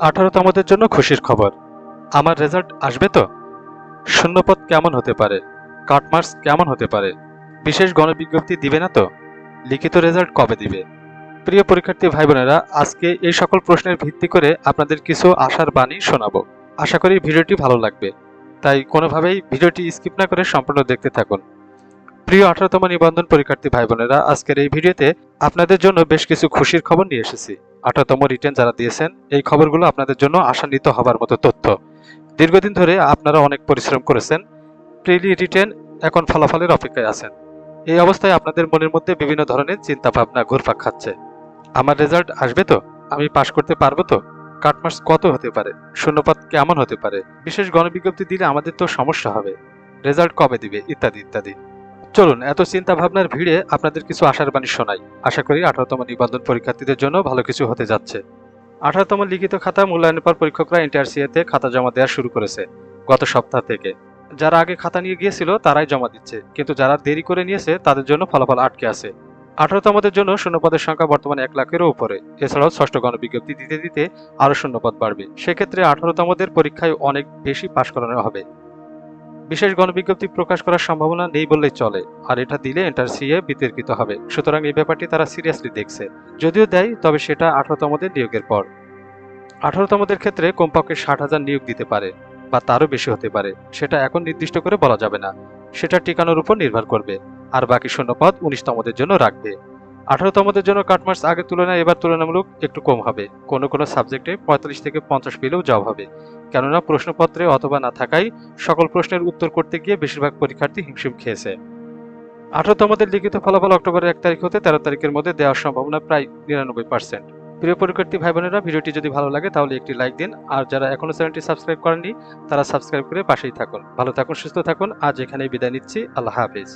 আঠারোতমদের জন্য খুশির খবর। আমার রেজাল্ট আসবে তো? শূন্যপদ কেমন হতে পারে? কাটমার্কস কেমন হতে পারে? বিশেষ গণবিজ্ঞপ্তি দিবে না তো? লিখিত রেজাল্ট কবে দিবে? প্রিয় পরীক্ষার্থী ভাই বোনেরা আজকে এই সকল প্রশ্নের ভিত্তি করে আপনাদের কিছু আশার বাণী শোনাবো। আশা করি ভিডিওটি ভালো লাগবে। তাই কোনোভাবেই ভিডিওটি স্কিপ না করে সম্পূর্ণ দেখতে থাকুন। প্রিয় আঠারোতম নিবন্ধন পরীক্ষার্থী ভাই বোনেরা আজকের এই ভিডিওতে আপনাদের জন্য বেশ কিছু খুশির খবর নিয়ে এসেছি। আঠারোতম রিটার্ন যারা দিয়েছেন, এই খবরগুলো আপনাদের জন্য আশান্বিত হবার মতো তথ্য। দীর্ঘদিন ধরে আপনারা অনেক পরিশ্রম করেছেন প্রিলি রিটার্ন এখন ফলাফলের অপেক্ষায় আছেন। এই অবস্থায় আপনাদের মনের মধ্যে বিভিন্ন ধরনের চিন্তা ভাবনা ঘুরপাক খাচ্ছে। আমার রেজাল্ট আসবে তো? আমি পাশ করতে পারব তো? কাটমার্কস কত হতে পারে? শূন্যপাত কেমন হতে পারে? বিশেষ গণবিজ্ঞপ্তি দিলে আমাদের তো সমস্যা হবে। রেজাল্ট কবে দিবে? ইত্যাদি ইত্যাদি। চলুন, এত চিন্তা ভাবনার ভিড়ে আপনাদের কিছু আশার বাণী শোনাই। আশা করি আঠারোতম নিবন্ধন পরীক্ষার্থীদের জন্য ভালো কিছু হতে যাচ্ছে। আঠারোতম লিখিত খাতা মূল্যায়নের পর পরীক্ষকরা এনটিআরসিএতে খাতা জমা দেওয়া শুরু করেছে, গত সপ্তাহ থেকে। যারা আগে খাতা নিয়ে গিয়েছিল, তারাই জমা দিচ্ছে, কিন্তু যারা দেরি করে নিয়েছে, তাদের জন্য ফলাফল আটকে আছে। আঠারোতমদের জন্য শূন্যপদের সংখ্যা বর্তমানে এক লাখেরও উপরে। এছাড়াও ষষ্ঠ গণবিজ্ঞপ্তি দিতে দিতে আরও শূন্যপদ বাড়বে। সেক্ষেত্রে আঠারোতমদের পরীক্ষায় অনেক বেশি পাশ করানো হবে। বিশেষ গণবিজ্ঞপ্তি প্রকাশ করার সম্ভাবনা নেই বললেই চলে, আর এটা দিলে এন্টার সিএ বিতর্কিত হবে। সুতরাং এই ব্যাপারটি তারা সিরিয়াসলি দেখছে। যদিও দেয়, তবে সেটা আঠারোতমদের নিয়োগের পর। আঠারোতমদের ক্ষেত্রে কমপক্ষে ষাট হাজার নিয়োগ দিতে পারে, বা তারও বেশি হতে পারে। সেটা এখন নির্দিষ্ট করে বলা যাবে না। সেটা টিকানোর উপর নির্ভর করবে, আর বাকি শূন্যপদ উনিশতমদের জন্য রাখবে। আঠারোতমদের জন্য কাটমার্কস আগের তুলনায় এবার তুলনামূলক একটু কম হবে। কোনো কোনো সাবজেক্টে পঁয়তাল্লিশ থেকে পঞ্চাশ পেলেও জব হবে। কেননা প্রশ্নপত্রে অথবা না থাকায় সকল প্রশ্নের উত্তর করতে গিয়ে বেশিরভাগ পরীক্ষার্থী হিমশিম খেয়েছে। আঠারোতমদের লিখিত ফলাফল অক্টোবরের এক তারিখ হতে তেরো তারিখের মধ্যে দেওয়ার সম্ভাবনা প্রায় নিরানব্বই পার্সেন্ট প্রিয় পরীক্ষার্থী ভাই বোনেরা ভিডিওটি যদি ভালো লাগে তাহলে একটি লাইক দিন। আর যারা এখনও চ্যানেলটি সাবস্ক্রাইব করেননি, তারা সাবস্ক্রাইব করে পাশেই থাকুন। ভালো থাকুন, সুস্থ থাকুন। আজ এখানেই বিদায় নিচ্ছি। আল্লাহ হাফিজ।